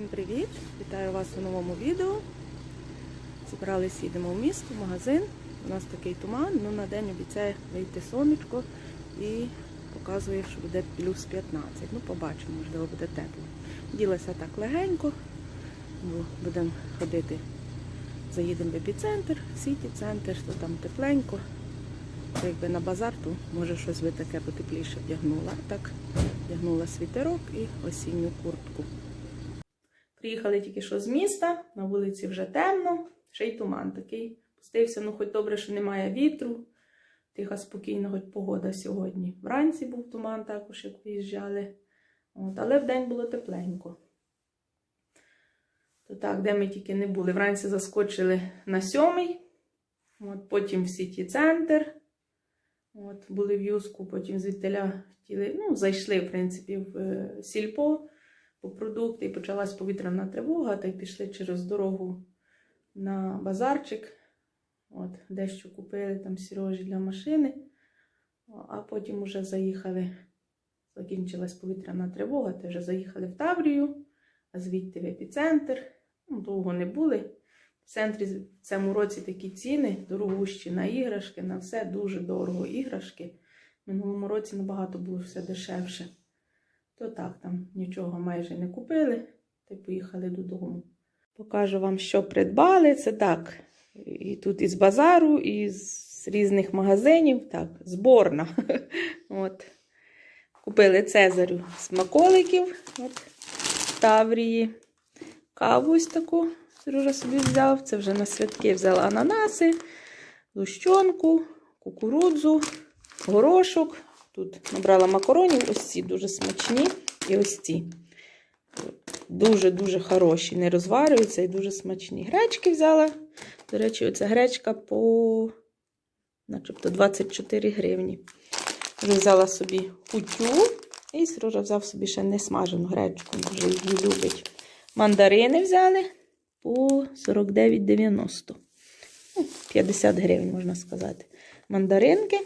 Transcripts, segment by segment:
Всім привіт! Вітаю вас у новому відео. Зібрались, їдемо в місто, в магазин. У нас такий туман, ну на день обіцяє вийти сонечко і показує, що буде плюс 15. Ну, побачимо, можливо, буде тепло. Ділася так легенько, будемо ходити. Заїдемо в епіцентр, сіті-центр, то там тепленько. То Якби на базар, то може щось би таке потепліше вдягнула. Так вдягнула світерок і осінню куртку. Приїхали тільки що з міста, на вулиці вже темно, ще й туман такий. Пустився, ну хоч добре, що немає вітру. Тиха, спокійна, хоч погода сьогодні. Вранці був туман також, як виїжджали. От, але вдень було тепленько. То так, де ми тільки не були. Вранці заскочили на сьомий, от, потім в сіті центр. От, були в юску, потім звідтиля хотіли, ну, зайшли, в принципі, в е, сільпо по продукти, і почалась повітряна тривога, та й пішли через дорогу на базарчик. От, дещо купили там сірожі для машини, а потім вже заїхали, закінчилась повітряна тривога, та вже заїхали в Таврію, а звідти в епіцентр. Ну, довго не були. В центрі в цьому році такі ціни, дорогущі на іграшки, на все дуже дорого іграшки. В минулому році набагато було все дешевше. То так, там нічого майже не купили, та й поїхали додому. Покажу вам, що придбали. Це так. І тут із базару, і з різних магазинів. Так, зборна. От. Купили Цезарю смаколиків. От, Таврії. Каву ось таку. Сережа собі взяв. Це вже на святки взяла ананаси, лущонку, кукурудзу, горошок. Тут набрала макаронів, ось ці дуже смачні. І ось ці. Дуже-дуже хороші. Не розварюються і дуже смачні. Гречки взяла. До речі, оця гречка по начебто 24 гривні. Вже взяла собі кутю. І Сережа взяв собі ще несмажену гречку. Дуже її любить. Мандарини взяли по 49,90. Ну, 50 гривень, можна сказати. Мандаринки.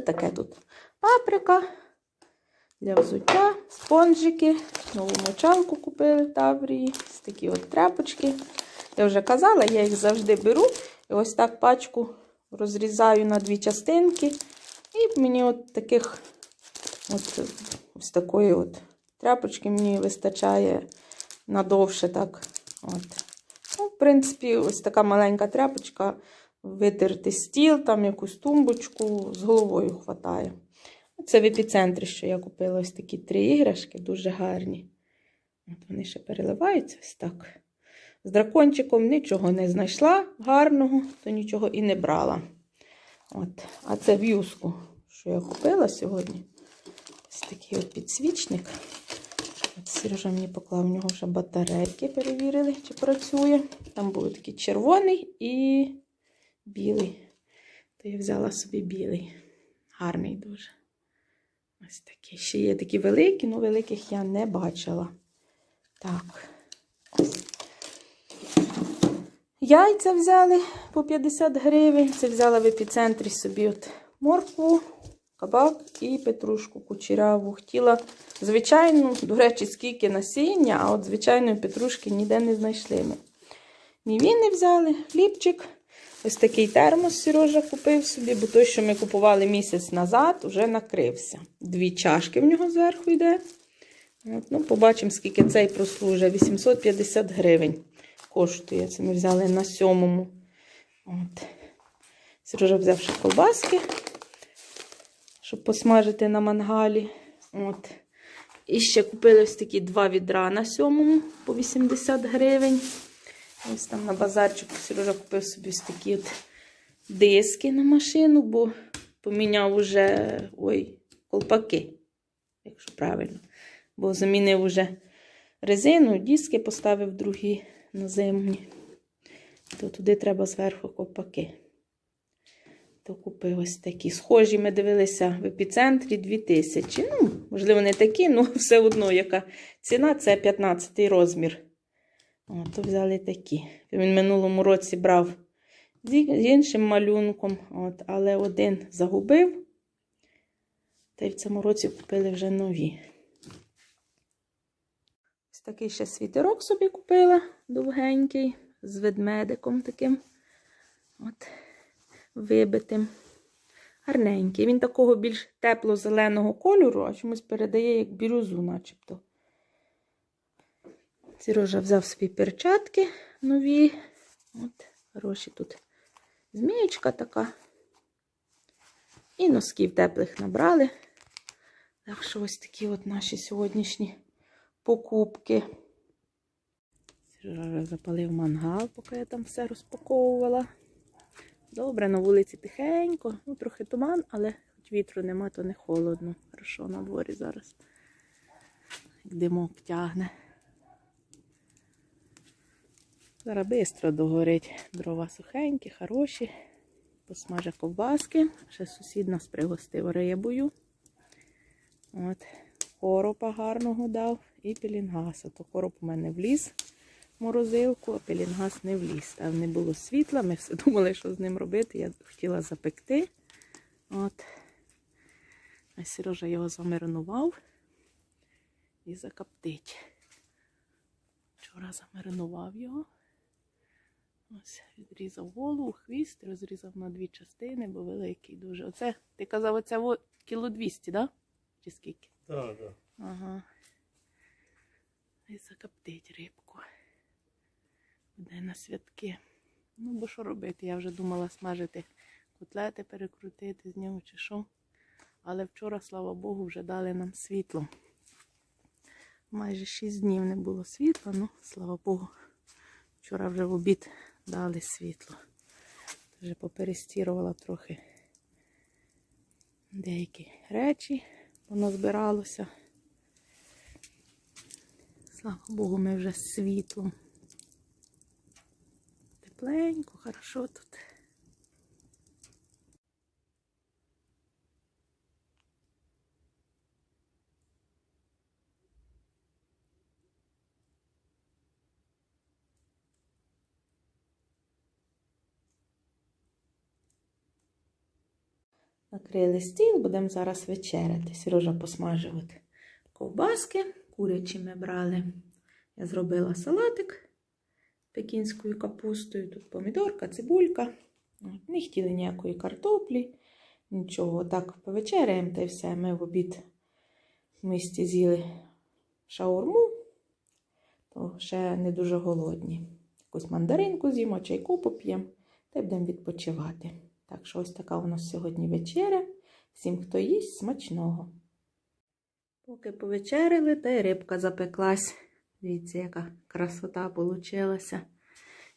Таке тут паприка для взуття, спонжики, нову мочалку купили Таврії. Такі от тряпочки. Я вже казала, я їх завжди беру. І ось так пачку розрізаю на дві частинки. І мені от таких от, ось такої от тряпочки мені вистачає надовше так. От. Ну, в принципі, ось така маленька тряпочка. Витерти стіл, там якусь тумбочку з головою хватає. Це в епіцентрі, що я купила ось такі три іграшки, дуже гарні. От Вони ще переливаються ось так. З дракончиком нічого не знайшла гарного, то нічого і не брала. От. А це в'юзку, що я купила сьогодні. Ось такий от підсвічник. От Сережа мені поклав в нього вже батарейки, перевірили, чи працює. Там був такий червоний і білий. То я взяла собі білий. Гарний дуже. Ось такий. Ще є такі великі, але великих я не бачила. Так. Яйця взяли по 50 гривень. Це взяла в епіцентрі собі от моркву, кабак і петрушку кучеряву. Хотіла звичайну, до речі, скільки насіння, а от звичайної петрушки ніде не знайшли ми. Мівіни взяли, хлібчик. Ось такий термос Сережа купив собі, бо той, що ми купували місяць назад, вже накрився. Дві чашки в нього зверху йде. От, ну, Побачимо, скільки цей прослужить. 850 гривень коштує. Це ми взяли на сьомому. От. Сережа взяв ще ковбаски, щоб посмажити на мангалі. От. І ще купили ось такі два відра на сьомому по 80 гривень. Ось там на базарчику Сережа купив собі ось такі от диски на машину, бо поміняв уже ой, колпаки, якщо правильно. Бо замінив уже резину, диски поставив другі наземні. То туди треба зверху колпаки. То купив ось такі. Схожі ми дивилися в епіцентрі 2000. Ну, можливо, не такі, але все одно, яка ціна це 15 розмір. О, то взяли такі. Він минулому році брав з іншим малюнком, от, але один загубив. Та й в цьому році купили вже нові. Ось такий ще світерок собі купила, довгенький, з ведмедиком таким. От, вибитим. Гарненький. Він такого більш тепло-зеленого кольору, а чомусь передає як бірюзу, начебто. Сережа взяв собі перчатки нові. От, хороші тут змієчка така. І носків теплих набрали. Так що ось такі от наші сьогоднішні покупки. Сережа запалив мангал, поки я там все розпаковувала. Добре, на вулиці тихенько, ну трохи туман, але хоч вітру нема, то не холодно. Хорошо на дворі зараз. Димок тягне. Зараз швидко догорить. Дрова сухенькі, хороші. Посмажа ковбаски. Ще сусід нас пригостив рибою. От. Коропа гарного дав і пелінгаса. То короб у мене вліз в морозилку, а пелінгас не вліз. Там не було світла, ми все думали, що з ним робити. Я хотіла запекти. От. А Сережа його замаринував і закоптить. Вчора замаринував його. Ось відрізав голову, хвіст, розрізав на дві частини, бо великий дуже. Оце, ти казав, оце во- кіло 200, да? Чи скільки? Так, так. Ага. І закоптить рибку. Буде на святки. Ну, бо що робити? Я вже думала смажити котлети, перекрутити з нього чи що. Але вчора, слава Богу, вже дали нам світло. Майже 6 днів не було світла, ну, слава Богу. Вчора вже в обід дали світло. Вже поперестірувала трохи деякі речі, воно збиралося. Слава Богу, ми вже з світлом. Тепленько, хорошо тут. Накрили стіл, будемо зараз вечеряти. Сережа посмажив от ковбаски, курячі ми брали. Я зробила салатик пекінською капустою. Тут помідорка, цибулька. Не хотіли ніякої картоплі, нічого. Так, повечеряємо та й все. Ми в обід місті з'їли шаурму, то ще не дуже голодні. Якусь мандаринку з'їмо, чайку поп'ємо та й будемо відпочивати. Так що ось така у нас сьогодні вечеря. Всім, хто їсть, смачного. Поки повечеряли, та й рибка запеклась. Дивіться, яка красота получилася.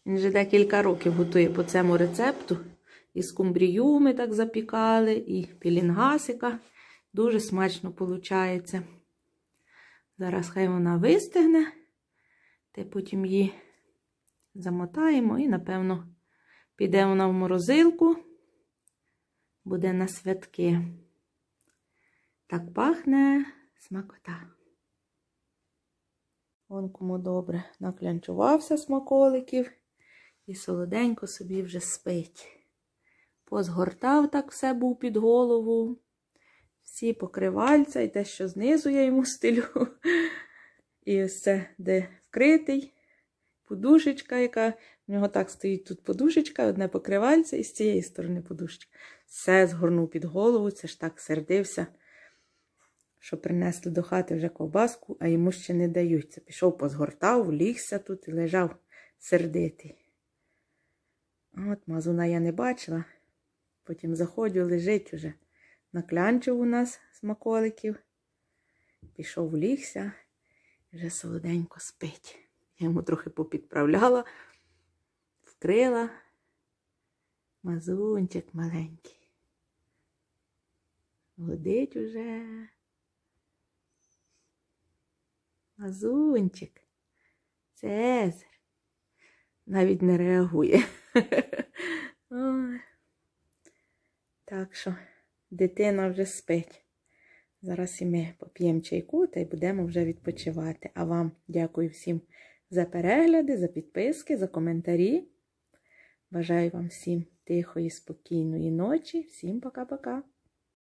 Він вже декілька років готує по цьому рецепту. І скумбрію ми так запікали, і пілінгасика. Дуже смачно виходить. Зараз хай вона вистигне, та потім її замотаємо і, напевно, піде вона в морозилку, буде на святки. Так пахне смакота. Вон кому добре наклянчувався смаколиків і солоденько собі вже спить. Позгортав так все був під голову. Всі покривальця і те, що знизу я йому стелю. І ось це, де вкритий, подушечка, яка в нього так стоїть тут подушечка, одне покривальце, і з цієї сторони подушечка. Все згорнув під голову, це ж так сердився що принесли до хати вже ковбаску, а йому ще не дають. Це пішов, позгортав, лігся тут і лежав сердитий. От мазуна я не бачила. Потім заходжу, лежить уже. Наклянчив у нас смаколиків. Пішов, лігся, вже солоденько спить. Я йому трохи попідправляла, вкрила. Мазунчик маленький. Годить уже. Мазунчик, Цезар. Навіть не реагує. Так що дитина вже спить. Зараз і ми поп'ємо чайку та й будемо вже відпочивати. А вам дякую всім за перегляди, за підписки, за коментарі. Бажаю вам всім тихої, спокійної ночі. Всім пока-пока.